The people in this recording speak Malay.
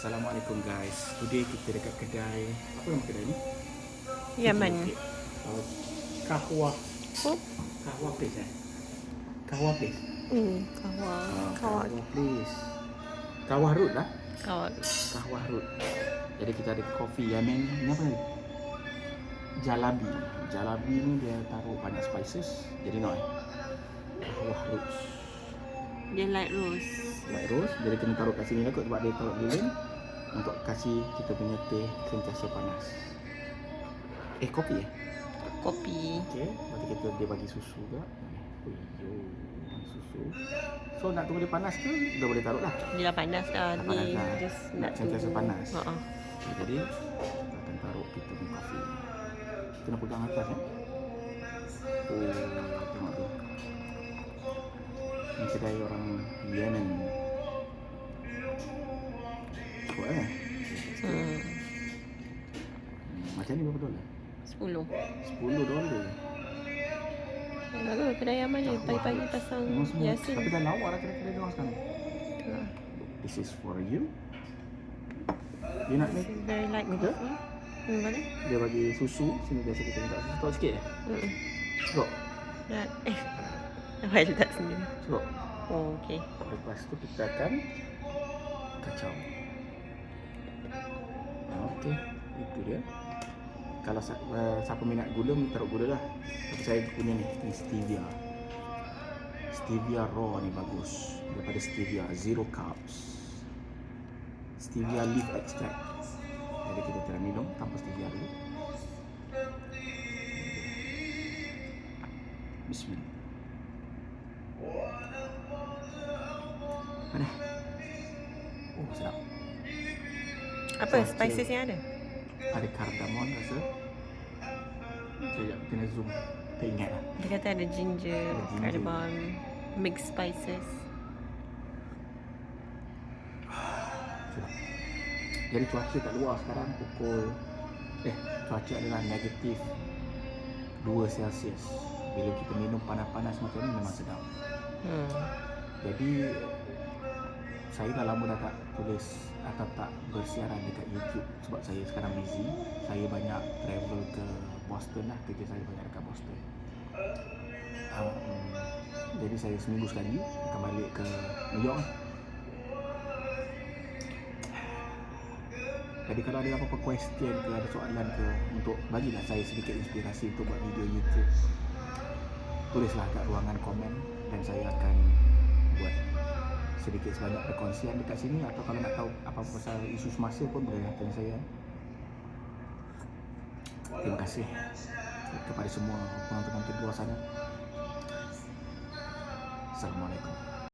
Assalamualaikum guys. Today kita dekat kedai. Apa nama kedai ni? Yaman. Okay. Uh, kahwa. Oh. Kahwa place eh? Kahwa place. Hmm, kawa. Ah, Kawa. Kahwa place. Kahwa road lah. Kawa. Kahwa road. Jadi kita ada kopi Yaman. Ni apa ni? Jalabi. Jalabi ni dia taruh banyak spices. Jadi nak eh. Kahwa road. Dia light rose. Light roast. Jadi kena taruh kat sini lah kot sebab dia taruh lilin. Untuk kasih kita punya teh sentiasa panas. Eh kopi eh? Kopi. Okey, berarti kita dia bagi susu juga. Uyo, susu. So nak tunggu dia panas ke? Dah boleh taruh lah. Dia dah panas dah. Panas dah. just Nak sentiasa tunggu. panas. Ha Okay, jadi kita akan taruh kita punya kopi. Kita nak pegang atas eh. Oh. Kedai orang Yemen. Kuat eh? Hmm. Hmm, Macam ni berapa dolar? 10. 10 dolar. Bagus kedai Yaman ni. Pagi-pagi pasang. Yasin. Tapi dah lawa lah kedai-kedai dia orang sekarang. This is for you. You nak ni? Very light Betul? coffee. Hmm, boleh? Dia bagi susu. Sini biasa kita minta susu. Tahu sikit eh? Hmm. Cukup? Dah. Eh. Awak letak sendiri. Cukup? Oh, okay. Lepas tu kita akan kacau. Okey, itu dia. Kalau uh, siapa minat gula, taruh gula lah. Tapi saya punya ni, ni stevia. Stevia raw ni bagus. Daripada stevia, zero carbs. Stevia leaf extract. Jadi kita try minum tanpa stevia dulu. Bismillah. Mana? Oh, sedap. Apa Saja. spices yang ada? Ada cardamom rasa. Sekejap, kena zoom. Tak ingat lah. Dia kata ada ginger, Ada ginger. cardamom, mixed spices. Sedap. Jadi cuaca kat luar sekarang pukul eh cuaca adalah negatif 2 Celsius. Bila kita minum panas-panas macam ni memang sedap. Hmm. Jadi saya dah lama dah tak tulis atau tak bersiaran dekat YouTube sebab saya sekarang busy. Saya banyak travel ke Boston lah, kerja saya banyak dekat Boston. Um, jadi saya seminggu sekali akan balik ke New York. Jadi kalau ada apa-apa question ke ada soalan ke untuk bagilah saya sedikit inspirasi untuk buat video YouTube. Tulislah kat ruangan komen dan saya akan buat sedikit sebanyak perkongsian dekat sini atau kalau nak tahu apa-apa pasal isu semasa pun boleh tanya saya. Terima kasih kepada semua penonton-penonton di luar sana. Assalamualaikum.